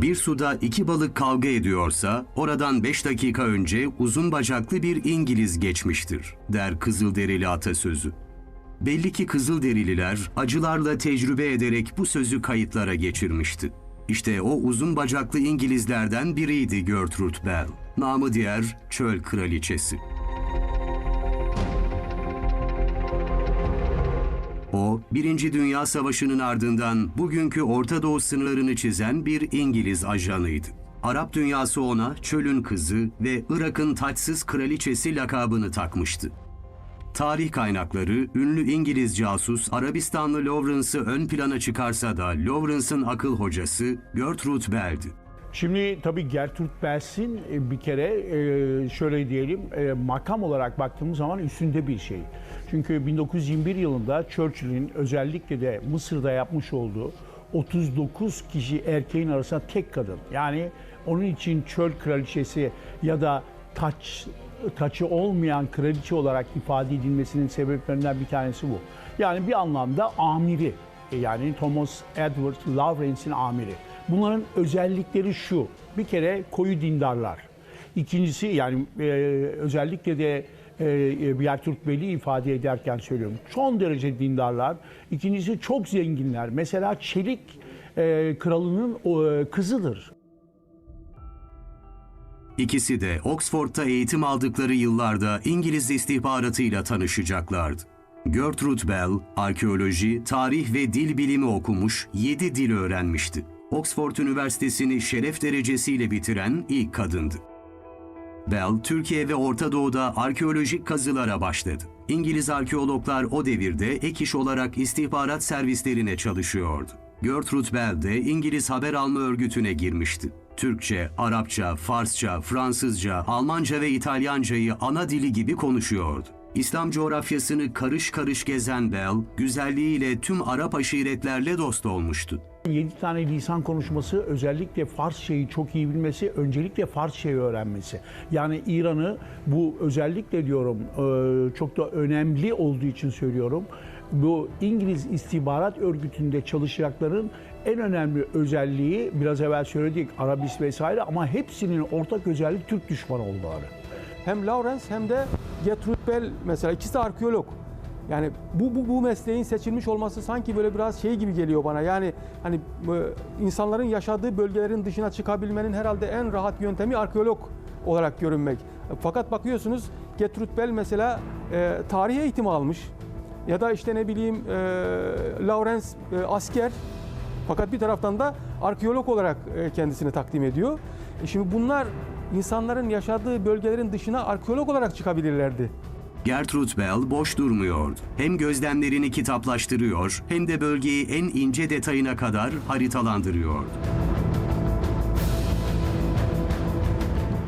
Bir suda iki balık kavga ediyorsa oradan 5 dakika önce uzun bacaklı bir İngiliz geçmiştir, der Kızılderili atasözü. Belli ki Kızılderililer acılarla tecrübe ederek bu sözü kayıtlara geçirmişti. İşte o uzun bacaklı İngilizlerden biriydi Gertrude Bell, namı diğer Çöl Kraliçesi. O, Birinci Dünya Savaşı'nın ardından bugünkü Orta Doğu sınırlarını çizen bir İngiliz ajanıydı. Arap dünyası ona çölün kızı ve Irak'ın taçsız kraliçesi lakabını takmıştı. Tarih kaynakları ünlü İngiliz casus Arabistanlı Lawrence'ı ön plana çıkarsa da Lawrence'ın akıl hocası Gertrude Bell'di. Şimdi tabii Gertrude Bells'in e, bir kere e, şöyle diyelim e, makam olarak baktığımız zaman üstünde bir şey. Çünkü 1921 yılında Churchill'in özellikle de Mısır'da yapmış olduğu 39 kişi erkeğin arasında tek kadın. Yani onun için çöl kraliçesi ya da taç taçı olmayan kraliçe olarak ifade edilmesinin sebeplerinden bir tanesi bu. Yani bir anlamda amiri. Yani Thomas Edward Lawrence'in amiri. Bunların özellikleri şu. Bir kere koyu dindarlar. İkincisi yani e, özellikle de e, Gertrude Bell'i ifade ederken söylüyorum. Son derece dindarlar. İkincisi çok zenginler. Mesela Çelik e, kralının e, kızıdır. İkisi de Oxford'da eğitim aldıkları yıllarda İngiliz istihbaratıyla tanışacaklardı. Gertrude Bell, arkeoloji, tarih ve dil bilimi okumuş, 7 dil öğrenmişti. Oxford Üniversitesi'ni şeref derecesiyle bitiren ilk kadındı. Bell, Türkiye ve Orta Doğu'da arkeolojik kazılara başladı. İngiliz arkeologlar o devirde ek iş olarak istihbarat servislerine çalışıyordu. Gertrude Bell de İngiliz haber alma örgütüne girmişti. Türkçe, Arapça, Farsça, Fransızca, Almanca ve İtalyancayı ana dili gibi konuşuyordu. İslam coğrafyasını karış karış gezen Bell, güzelliğiyle tüm Arap aşiretlerle dost olmuştu. 7 tane lisan konuşması, özellikle Farsçayı çok iyi bilmesi, öncelikle Farsçayı öğrenmesi. Yani İran'ı bu özellikle diyorum e, çok da önemli olduğu için söylüyorum. Bu İngiliz istihbarat örgütünde çalışacakların en önemli özelliği biraz evvel söyledik Arabist vesaire ama hepsinin ortak özelliği Türk düşmanı olmaları. Hem Lawrence hem de Gertrude Bell mesela ikisi de arkeolog. Yani bu, bu, bu mesleğin seçilmiş olması sanki böyle biraz şey gibi geliyor bana. Yani hani bu insanların yaşadığı bölgelerin dışına çıkabilmenin herhalde en rahat yöntemi arkeolog olarak görünmek. Fakat bakıyorsunuz Gertrude Bell mesela e, tarih eğitimi almış. Ya da işte ne bileyim e, Lawrence e, asker. Fakat bir taraftan da arkeolog olarak e, kendisini takdim ediyor. E şimdi bunlar insanların yaşadığı bölgelerin dışına arkeolog olarak çıkabilirlerdi. Gertrude Bell boş durmuyordu. Hem gözlemlerini kitaplaştırıyor hem de bölgeyi en ince detayına kadar haritalandırıyordu.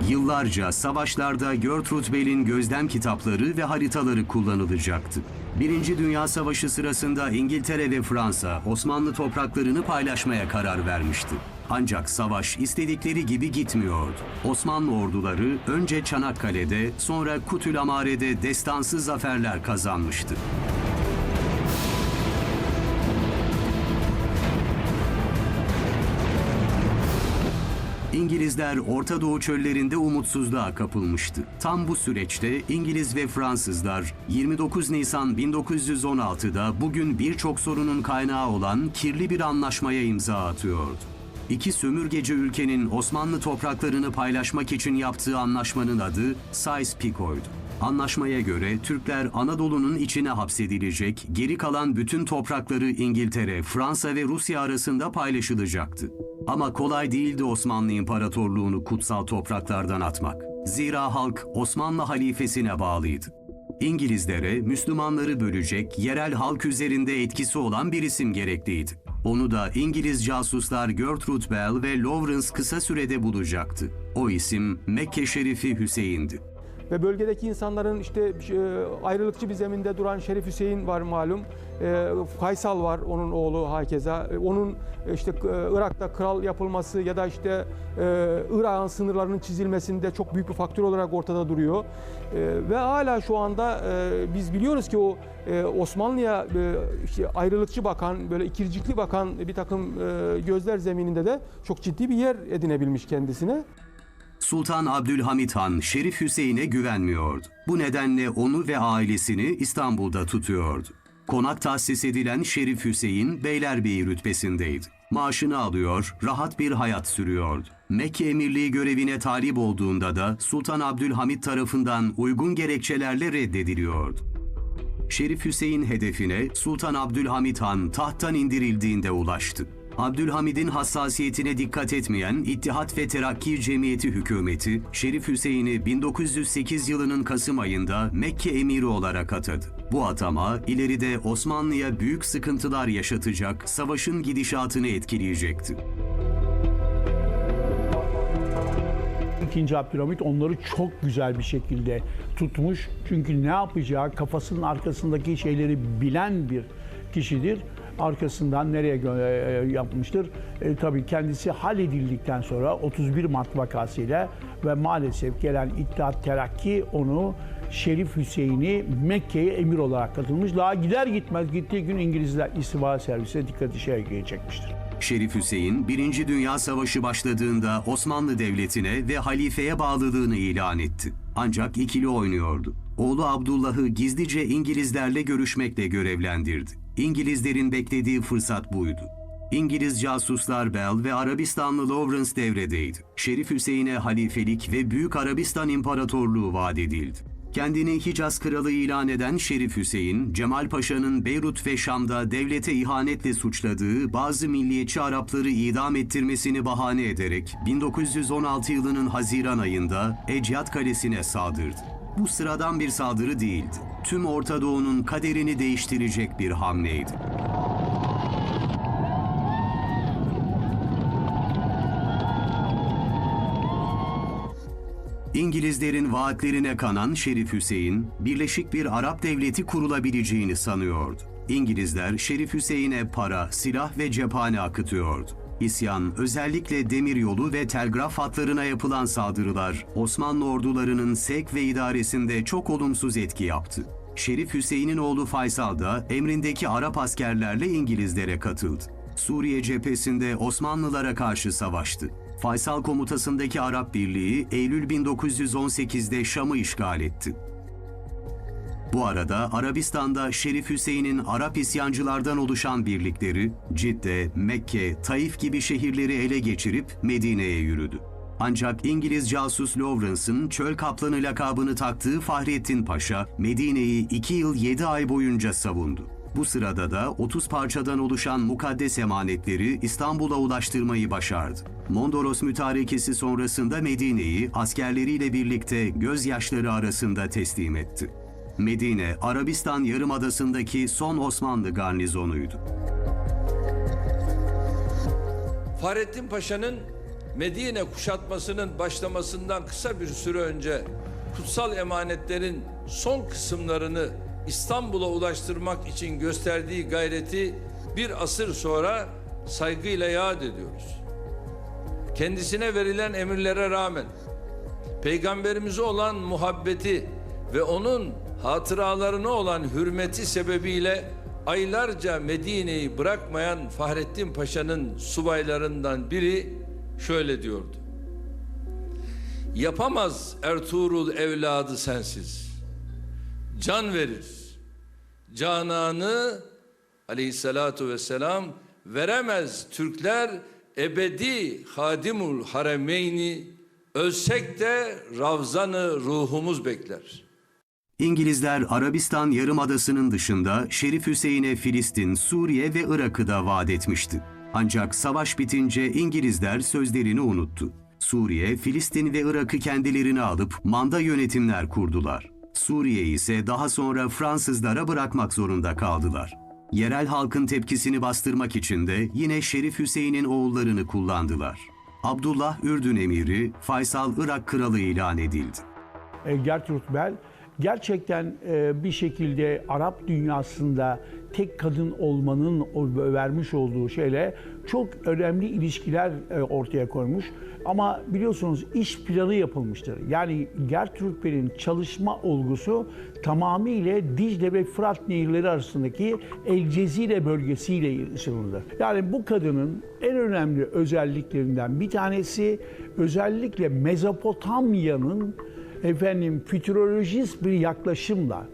Yıllarca savaşlarda Gertrude Bell'in gözlem kitapları ve haritaları kullanılacaktı. Birinci Dünya Savaşı sırasında İngiltere ve Fransa Osmanlı topraklarını paylaşmaya karar vermişti. Ancak savaş istedikleri gibi gitmiyordu. Osmanlı orduları önce Çanakkale'de sonra Kutülamare'de destansı zaferler kazanmıştı. İngilizler Orta Doğu çöllerinde umutsuzluğa kapılmıştı. Tam bu süreçte İngiliz ve Fransızlar 29 Nisan 1916'da bugün birçok sorunun kaynağı olan kirli bir anlaşmaya imza atıyordu. İki sömürgeci ülkenin Osmanlı topraklarını paylaşmak için yaptığı anlaşmanın adı Sykes-Picot'ydu. Anlaşmaya göre Türkler Anadolu'nun içine hapsedilecek, geri kalan bütün toprakları İngiltere, Fransa ve Rusya arasında paylaşılacaktı. Ama kolay değildi Osmanlı İmparatorluğunu kutsal topraklardan atmak. Zira halk Osmanlı halifesine bağlıydı. İngilizlere Müslümanları bölecek, yerel halk üzerinde etkisi olan bir isim gerekliydi. Onu da İngiliz casuslar Gertrude Bell ve Lawrence kısa sürede bulacaktı. O isim Mekke Şerifi Hüseyin'di. Ve bölgedeki insanların işte e, ayrılıkçı bir zeminde duran Şerif Hüseyin var malum. E, Faysal var onun oğlu hakeza. E, Onun işte Irak'ta kral yapılması ya da işte Irak'ın sınırlarının çizilmesinde çok büyük bir faktör olarak ortada duruyor. Ve hala şu anda biz biliyoruz ki o Osmanlı'ya ayrılıkçı bakan, böyle ikircikli bakan bir takım gözler zemininde de çok ciddi bir yer edinebilmiş kendisine. Sultan Abdülhamit Han Şerif Hüseyin'e güvenmiyordu. Bu nedenle onu ve ailesini İstanbul'da tutuyordu. Konak tahsis edilen Şerif Hüseyin Beylerbeyi rütbesindeydi. Maaşını alıyor, rahat bir hayat sürüyordu. Mekke emirliği görevine talip olduğunda da Sultan Abdülhamit tarafından uygun gerekçelerle reddediliyordu. Şerif Hüseyin hedefine Sultan Abdülhamit Han tahttan indirildiğinde ulaştı. Abdülhamid'in hassasiyetine dikkat etmeyen İttihat ve Terakki Cemiyeti hükümeti Şerif Hüseyin'i 1908 yılının Kasım ayında Mekke emiri olarak atadı. Bu atama ileride Osmanlı'ya büyük sıkıntılar yaşatacak, savaşın gidişatını etkileyecekti. İkinci Abdülhamit onları çok güzel bir şekilde tutmuş. Çünkü ne yapacağı kafasının arkasındaki şeyleri bilen bir kişidir. Arkasından nereye gö- e, yapmıştır? E, tabii kendisi halledildikten sonra 31 Mart vakasıyla ve maalesef gelen İttihat Terakki onu Şerif Hüseyin'i Mekke'ye emir olarak katılmış. Daha gider gitmez gittiği gün İngilizler istihbarat servisine dikkati şey çekmiştir. Şerif Hüseyin, Birinci Dünya Savaşı başladığında Osmanlı Devleti'ne ve halifeye bağlılığını ilan etti. Ancak ikili oynuyordu. Oğlu Abdullah'ı gizlice İngilizlerle görüşmekle görevlendirdi. İngilizlerin beklediği fırsat buydu. İngiliz casuslar Bell ve Arabistanlı Lawrence devredeydi. Şerif Hüseyin'e halifelik ve Büyük Arabistan İmparatorluğu vaat edildi. Kendini Hicaz kralı ilan eden Şerif Hüseyin, Cemal Paşa'nın Beyrut ve Şam'da devlete ihanetle suçladığı bazı milliyetçi Arapları idam ettirmesini bahane ederek 1916 yılının Haziran ayında Eciyat Kalesi'ne saldırdı. Bu sıradan bir saldırı değildi. Tüm Orta Doğu'nun kaderini değiştirecek bir hamleydi. İngilizlerin vaatlerine kanan Şerif Hüseyin, birleşik bir Arap devleti kurulabileceğini sanıyordu. İngilizler Şerif Hüseyin'e para, silah ve cephane akıtıyordu. İsyan, özellikle demiryolu ve telgraf hatlarına yapılan saldırılar, Osmanlı ordularının sevk ve idaresinde çok olumsuz etki yaptı. Şerif Hüseyin'in oğlu Faysal da emrindeki Arap askerlerle İngilizlere katıldı. Suriye cephesinde Osmanlılara karşı savaştı. Faysal komutasındaki Arap Birliği Eylül 1918'de Şam'ı işgal etti. Bu arada Arabistan'da Şerif Hüseyin'in Arap isyancılardan oluşan birlikleri Cidde, Mekke, Taif gibi şehirleri ele geçirip Medine'ye yürüdü. Ancak İngiliz casus Lawrence'ın çöl kaplanı lakabını taktığı Fahrettin Paşa, Medine'yi 2 yıl 7 ay boyunca savundu. Bu sırada da 30 parçadan oluşan mukaddes emanetleri İstanbul'a ulaştırmayı başardı. Mondros mütarekesi sonrasında Medine'yi askerleriyle birlikte gözyaşları arasında teslim etti. Medine, Arabistan Yarımadası'ndaki son Osmanlı garnizonuydu. Fahrettin Paşa'nın Medine kuşatmasının başlamasından kısa bir süre önce kutsal emanetlerin son kısımlarını İstanbul'a ulaştırmak için gösterdiği gayreti bir asır sonra saygıyla yad ediyoruz. Kendisine verilen emirlere rağmen peygamberimize olan muhabbeti ve onun hatıralarına olan hürmeti sebebiyle aylarca Medine'yi bırakmayan Fahrettin Paşa'nın subaylarından biri şöyle diyordu. Yapamaz Ertuğrul evladı sensiz. Can verir. Cananı aleyhissalatu vesselam veremez Türkler ebedi hadimul haremeyni ölsek de ravzanı ruhumuz bekler.'' İngilizler Arabistan Yarımadası'nın dışında Şerif Hüseyin'e Filistin, Suriye ve Irak'ı da vaat etmişti. Ancak savaş bitince İngilizler sözlerini unuttu. Suriye, Filistin ve Irak'ı kendilerine alıp manda yönetimler kurdular. Suriye ise daha sonra Fransızlara bırakmak zorunda kaldılar. Yerel halkın tepkisini bastırmak için de yine Şerif Hüseyin'in oğullarını kullandılar. Abdullah Ürdün emiri, Faysal Irak kralı ilan edildi. e, Gertrude Bell gerçekten e, bir şekilde Arap dünyasında tek kadın olmanın vermiş olduğu şeyle çok önemli ilişkiler e, ortaya koymuş. Ama biliyorsunuz iş planı yapılmıştır. Yani Gertrude Bell'in çalışma olgusu tamamıyla Dicle ve Fırat nehirleri arasındaki El Cezire bölgesiyle sınırlıdır. Yani bu kadının en önemli özelliklerinden bir tanesi özellikle Mezopotamya'nın efendim fütürolojist bir yaklaşımla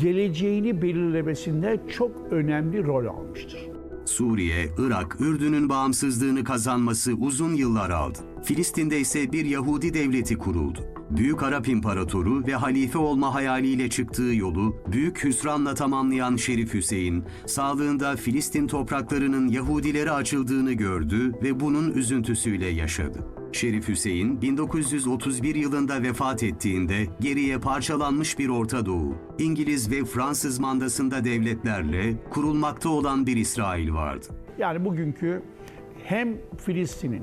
geleceğini belirlemesinde çok önemli rol almıştır. Suriye, Irak, Ürdün'ün bağımsızlığını kazanması uzun yıllar aldı. Filistin'de ise bir Yahudi devleti kuruldu. Büyük Arap İmparatoru ve halife olma hayaliyle çıktığı yolu büyük hüsranla tamamlayan Şerif Hüseyin, sağlığında Filistin topraklarının Yahudilere açıldığını gördü ve bunun üzüntüsüyle yaşadı. Şerif Hüseyin 1931 yılında vefat ettiğinde geriye parçalanmış bir Orta Doğu, İngiliz ve Fransız mandasında devletlerle kurulmakta olan bir İsrail vardı. Yani bugünkü hem Filistin'in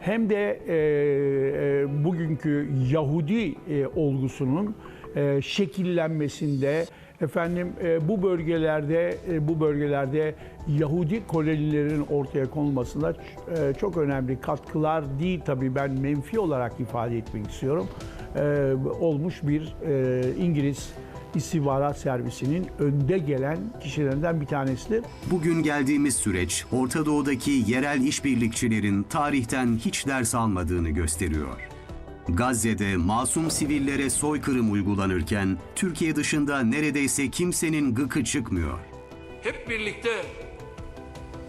hem de e, e, bugünkü Yahudi e, olgusunun e, şekillenmesinde efendim e, bu bölgelerde e, bu bölgelerde Yahudi kolonilerin ortaya konulmasında e, çok önemli katkılar değil tabii ben menfi olarak ifade etmek istiyorum. E, olmuş bir e, İngiliz istihbarat servisinin önde gelen kişilerinden bir tanesidir. Bugün geldiğimiz süreç, Orta Doğu'daki yerel işbirlikçilerin tarihten hiç ders almadığını gösteriyor. Gazze'de masum sivillere soykırım uygulanırken Türkiye dışında neredeyse kimsenin gıkı çıkmıyor. Hep birlikte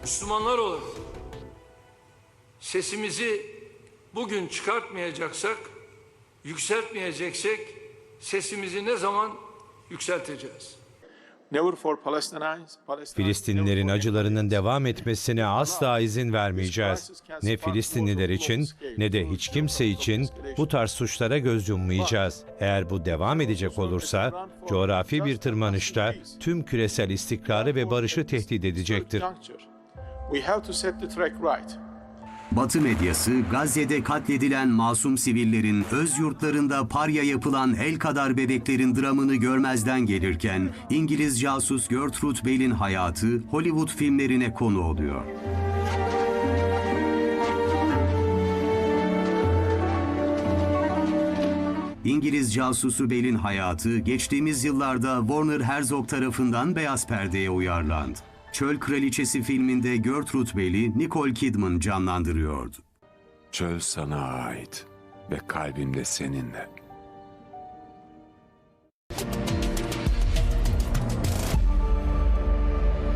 Müslümanlar olarak sesimizi bugün çıkartmayacaksak, yükseltmeyeceksek sesimizi ne zaman yükselteceğiz? Never for Palestinians, Palestine, Filistinlilerin acılarının devam etmesine asla izin vermeyeceğiz. Ne Filistinliler için ne de hiç kimse için bu tarz suçlara göz yummayacağız. Eğer bu devam edecek olursa coğrafi bir tırmanışta tüm küresel istikrarı ve barışı tehdit edecektir. We have to set the track right. Batı medyası Gazze'de katledilen masum sivillerin öz yurtlarında parya yapılan el kadar bebeklerin dramını görmezden gelirken İngiliz casus Gertrude Bell'in hayatı Hollywood filmlerine konu oluyor. İngiliz casusu Bell'in hayatı geçtiğimiz yıllarda Warner Herzog tarafından beyaz perdeye uyarlandı. Çöl Kraliçesi filminde Gertrude Bell'i Nicole Kidman canlandırıyordu. Çöl sana ait ve kalbimde seninle.